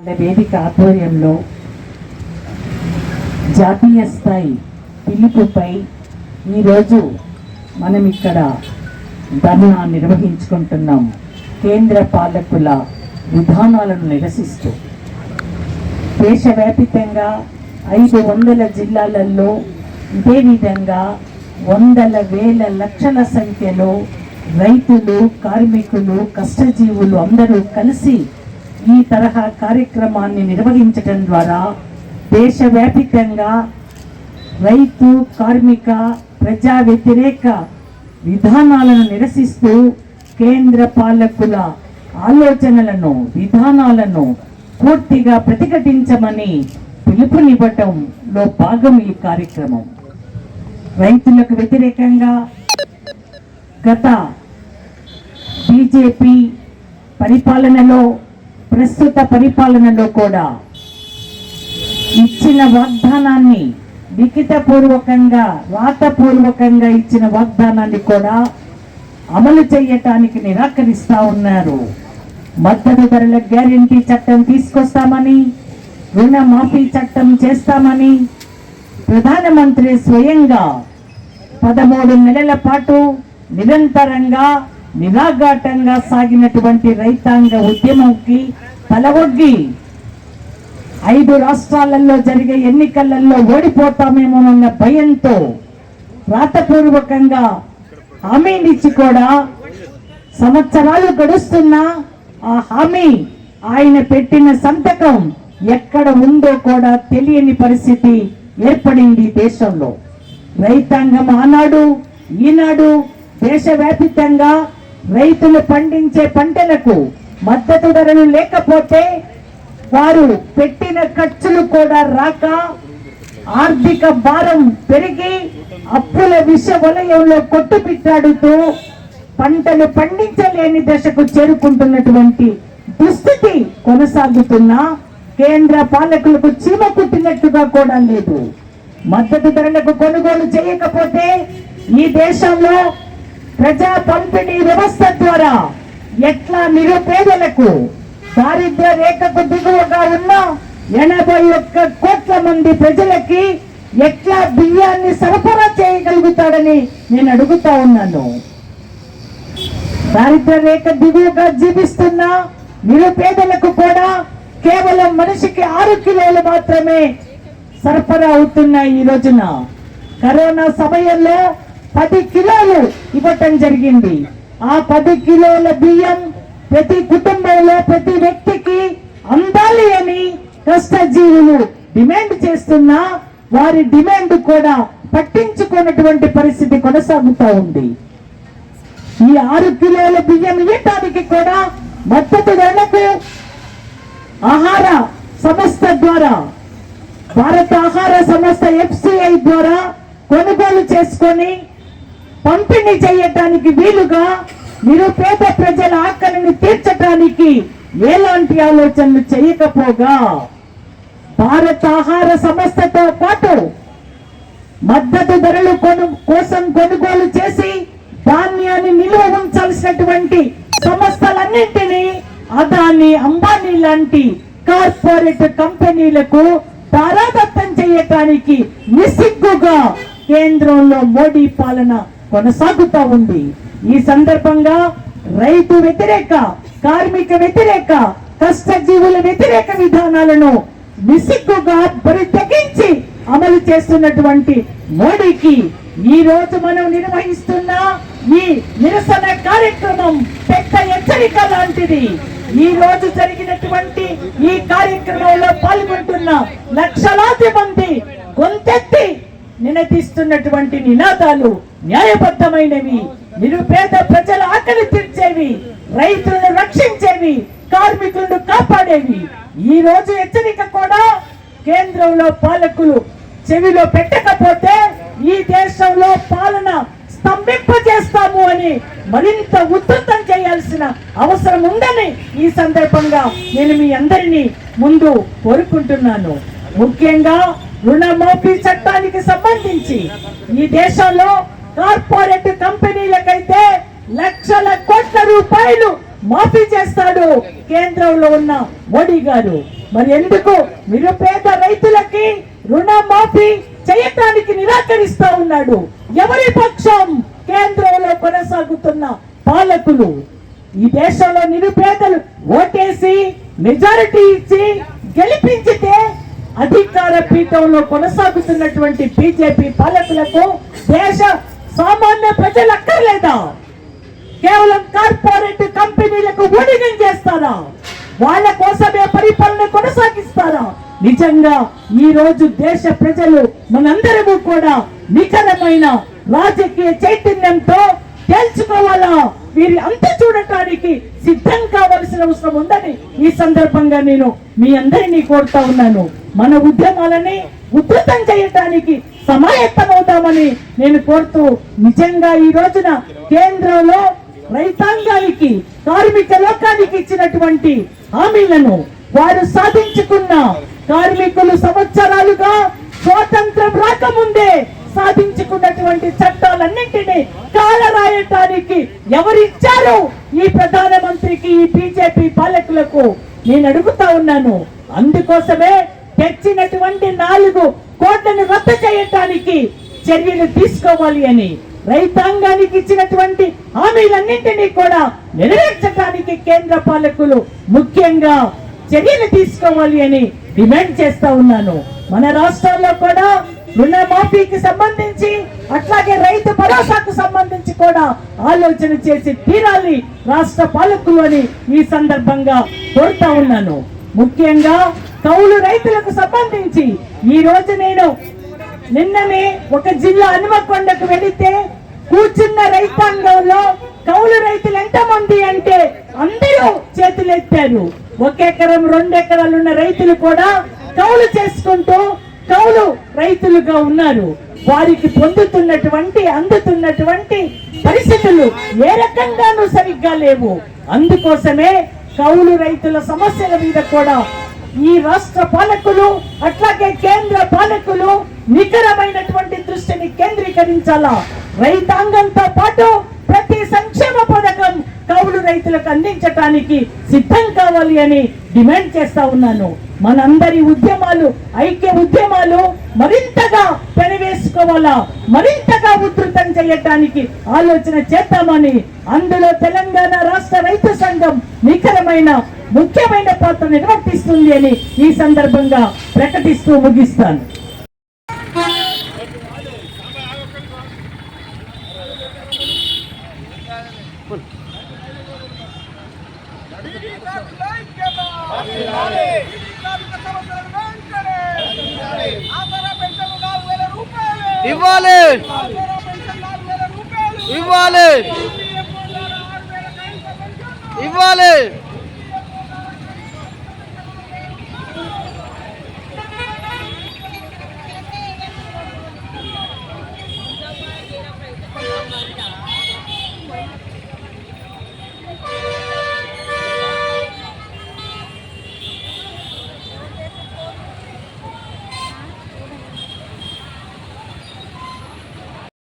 వాళ్ళ వేదిక ఆధ్వర్యంలో జాతీయ స్థాయి పిలుపుపై ఈరోజు మనం ఇక్కడ ధర్నా నిర్వహించుకుంటున్నాం. కేంద్ర పాలకుల విధానాలను నిరసిస్తూ. దేశవ్యాపితంగా ఐదు వందల జిల్లాలలో ఇదే విధంగా వందల వేల లక్షల సంఖ్యలో రైతులు కార్మికులు కష్టజీవులు అందరూ కలిసి ఈ తరహా కార్యక్రమాన్ని నిర్వహించటం ద్వారా దేశవ్యాపితంగా రైతు కార్మిక ప్రజా వ్యతిరేక విధానాలను నిరసిస్తూ కేంద్ర పాలకుల ఆలోచనలను విధానాలను పూర్తిగా ప్రతిఘటించమని పిలుపునివ్వటంలో భాగం ఈ కార్యక్రమం. రైతులకు వ్యతిరేకంగా గత బీజేపీ పరిపాలనలో ప్రస్తుత పరిపాలనలో కూడా ఇచ్చిన వాగ్దానాన్ని లిఖితపూర్వకంగా రాతపూర్వకంగా ఇచ్చిన వాగ్దానాన్ని కూడా అమలు చేయటానికి నిరాకరిస్తా ఉన్నారు. మద్దతు ధరల గ్యారంటీ చట్టం తీసుకొస్తామని రుణమాఫీ చట్టం చేస్తామని ప్రధానమంత్రి స్వయంగా పదమూడు నెలల పాటు నిరంతరంగా నిరాఘాటంగా సాగినటువంటి రైతాంగ ఉద్యమంకి తలవొగ్గి ఐదు రాష్ట్రాలలో జరిగే ఎన్నికలలో ఓడిపోతామేమోనన్న భయంతో రాతపూర్వకంగా హామీనిచ్చి కూడా సంవత్సరాలు గడుస్తున్నా ఆ హామీ ఆయన పెట్టిన సంతకం ఎక్కడ ఉందో కూడా తెలియని పరిస్థితి ఏర్పడింది దేశంలో. రైతాంగం ఆనాడు ఈనాడు దేశవ్యాపితంగా రైతులు పండించే పంటలకు మద్దతు ధరలు లేకపోతే వారు పెట్టిన ఖర్చులు కూడా రాక ఆర్థిక భారం పెరిగి అప్పుల విష వలయంలో కొట్టుపిట్టాడుతూ పంటలు పండించలేని దశకు చేరుకుంటున్నటువంటి దుస్థితి కొనసాగుతున్న కేంద్ర పాలకులకు చీమ కుట్టినట్టుగా కూడా లేదు. మద్దతు ధరలకు కొనుగోలు చేయకపోతే ఈ దేశంలో ప్రజా పంపిణీ వ్యవస్థ ద్వారా ఎట్లా నిరుపేదలకు దారిద్ర్య రేఖకు దిగువగా ఉన్న ఎనభై ఒక్క కోట్ల మంది ప్రజలకి ఎట్లా బియ్యాన్ని సరఫరా చేయగలుగుతాడని నేను అడుగుతా ఉన్నాను. దారిద్ర రేఖ దిగువగా జీవిస్తున్న నిరుపేదలకు కూడా కేవలం మనిషికి ఆరు కిలోలు మాత్రమే సరఫరా అవుతున్నాయి ఈ రోజున. కరోనా సమయంలో పది కిలోలు ఇవ్వటం జరిగింది. ఆ పది కిలోల బియ్యం ప్రతి కుటుంబంలో ప్రతి వ్యక్తికి అందాలి అని కష్టజీవులు డిమాండ్ చేస్తున్నా వారి డిమాండ్ కూడా పట్టించుకున్నటువంటి పరిస్థితి కొనసాగుతూ ఉంది. ఈ ఆరు కిలోల బియ్యం ఇవ్వటానికి కూడా మద్దతు ధరకు ఆహార సంస్థ ద్వారా భారత ఆహార సంస్థ ఎఫ్సిఐ ద్వారా కొనుగోలు చేసుకొని పంపిణీ చేయటానికి వీలుగా నిరుపేద ప్రజల ఆకలిని తీర్చటానికి ఎలాంటి ఆలోచనలు చేయకపోగా భారత ఆహార సంస్థతో పాటు మద్దతు ధరలు కొను కోసం కొనుగోలు చేసి ధాన్యాన్ని నిల్వ ఉంచాల్సినటువంటి సంస్థలన్నింటినీ అదాని అంబానీ లాంటి కార్పొరేట్ కంపెనీలకు తారాదత్తం చేయటానికి నిస్సిగ్గుగా కేంద్రంలో మోడీ పాలన కొనసాగుతూ ఉంది. ఈ సందర్భంగా రైతు వ్యతిరేక కార్మిక వ్యతిరేక కష్టజీవుల వ్యతిరేక విధానాలను విసిగ్గుగా పరితగించి అమలు చేస్తున్నటువంటి మోడీకి ఈ రోజు మనం నిర్వహిస్తున్న ఈ నిరసన కార్యక్రమం పెద్ద హెచ్చరిక లాంటిది. ఈ రోజు జరిగినటువంటి ఈ కార్యక్రమంలో పాల్గొంటున్న లక్షలాది మంది నినదిస్తున్నటువంటి నినాదాలు న్యాయబద్ధమైనవి నిరుపేద ప్రజల ఆకలి తీర్చేవి రైతులను రక్షించేవి కార్మికులను కాపాడేవి. ఈ రోజు హెచ్చరిక కూడా కేంద్రంలో పాలకులు చెవిలో పెట్టకపోతే ఈ దేశంలో పాలన స్తంభింపజేస్తాము అని మరింత ఉధృతం చేయాల్సిన అవసరం ఉందని ఈ సందర్భంగా నేను మీ అందరినీ ముందు కోరుకుంటున్నాను. ముఖ్యంగా రుణమాఫీ చట్టానికి సంబంధించి ఈ దేశంలో కార్పొరేట్ కంపెనీలకైతే లక్షల కోట్ల రూపాయలు మాఫీ చేస్తాడు కేంద్రంలో ఉన్న మోడీ గారు. మరి ఎందుకు నిరుపేద రైతులకి రుణమాఫీ చేయటానికి నిరాకరిస్తా ఉన్నాడు? ఎవరి పక్షం కేంద్రంలో కొనసాగుతున్న పాలకులు? ఈ దేశంలో నిరుపేదలు ఓటేసి మెజారిటీ ఇచ్చి గెలిపించితే అధికార పీఠంలో కొనసాగుతున్నటువంటి బీజేపీ పాలకులకు దేశ సామాన్య ప్రజలు అక్కర్లేదా? కేవలం కార్పొరేట్ కంపెనీలకు ఊడిగం చేస్తారా? వాళ్ళ కోసమే పరిపాలన కొనసాగిస్తారా? నిజంగా ఈ రోజు దేశ ప్రజలు మనందరము కూడా నిఖరమైన రాజకీయ చైతన్యంతో తేల్చుకోవాలా? వీరి అంత చూడటానికి సిద్ధం కావలసిన అవసరం ఉందని ఈ సందర్భంగా నేను మీ అందరినీ కోరుతా ఉన్నాను. మన ఉద్యమాలని ఉధృతం చేయటానికి సమాయత్తమవుతామని నేను కోరుతూ నిజంగా ఈ రోజున కేంద్రంలో రైతాంగానికి కార్మిక లోకానికి ఇచ్చినటువంటి హామీలను వారు సాధించుకున్న కార్మికులు సంవత్సరాలుగా స్వాతంత్రం రాకముందే సాధించుకున్నటువంటి చట్టాలన్నింటినీ కాలరాయటానికి ఎవరిచ్చారు? ఈ ప్రధానమంత్రికి ఈ బీజేపీ పాలకులకు నేను అడుగుతా ఉన్నాను. అందుకోసమే తెచ్చినటువంటి నాలుగు కోట్లను రద్దు చేయటానికి చర్యలు తీసుకోవాలి అని రైతాంగానికి ఇచ్చినటువంటి హామీలన్నింటినీ కూడా నెరవేర్చడానికి కేంద్ర పాలకులు ముఖ్యంగా చర్యలు తీసుకోవాలి అని డిమాండ్ చేస్తా ఉన్నాను. మన రాష్ట్రాల్లో కూడా రుణమాఫీకి సంబంధించి అట్లాగే రైతు భరోసాకు సంబంధించి కూడా ఆలోచన చేసి తీరాలి రాష్ట్ర పాలకులు అని ఈ సందర్భంగా కోరుతా ఉన్నాను. ముఖ్యంగా కౌలు రైతులకు సంబంధించి ఈ రోజు నేను నిన్ననే ఒక జిల్లా హనుమకొండకు వెళితే కూర్చున్న రైతాంగంలో కౌలు రైతులు ఎంతమంది అంటే అందరూ చేతులెత్తారు. ఒక ఎకరం రెండు ఎకరాలు ఉన్న రైతులు కూడా కౌలు చేసుకుంటూ కౌలు రైతులుగా ఉన్నారు. వారికి పొందుతున్నటువంటి అందుతున్నటువంటి పరిస్థితులు ఏ రకంగానూ సరిగ్గా లేవు. అందుకోసమే కౌలు రైతుల సమస్యల మీద కూడా ఈ రాష్ట్ర పాలకులు అట్లాగే కేంద్ర పాలకులు నికరమైనటువంటి దృష్టిని కేంద్రీకరించాలా? రైతాంగంతో పాటు ప్రతి సంక్షేమ పథకం కౌలు రైతులకు అందించటానికి సిద్ధం కావాలి అని డిమాండ్ చేస్తా ఉన్నాను. మనందరి ఉద్యమాలు ఐక్య ఉద్యమాలు మరింతగా పెనవేసుకోవాలా? మరింతగా ఉధృతం చేయటానికి ఆలోచన చేద్దామని అందులో తెలంగాణ రాష్ట్ర రైతు సంఘం నిఖరమైన ముఖ్యమైన పాత్ర నిర్వర్తిస్తుంది అని ఈ సందర్భంగా ప్రకటిస్తూ ముగిస్తాను. ఇవ్వాలి. ఇవ్వాలి. ఇవ్వాలి.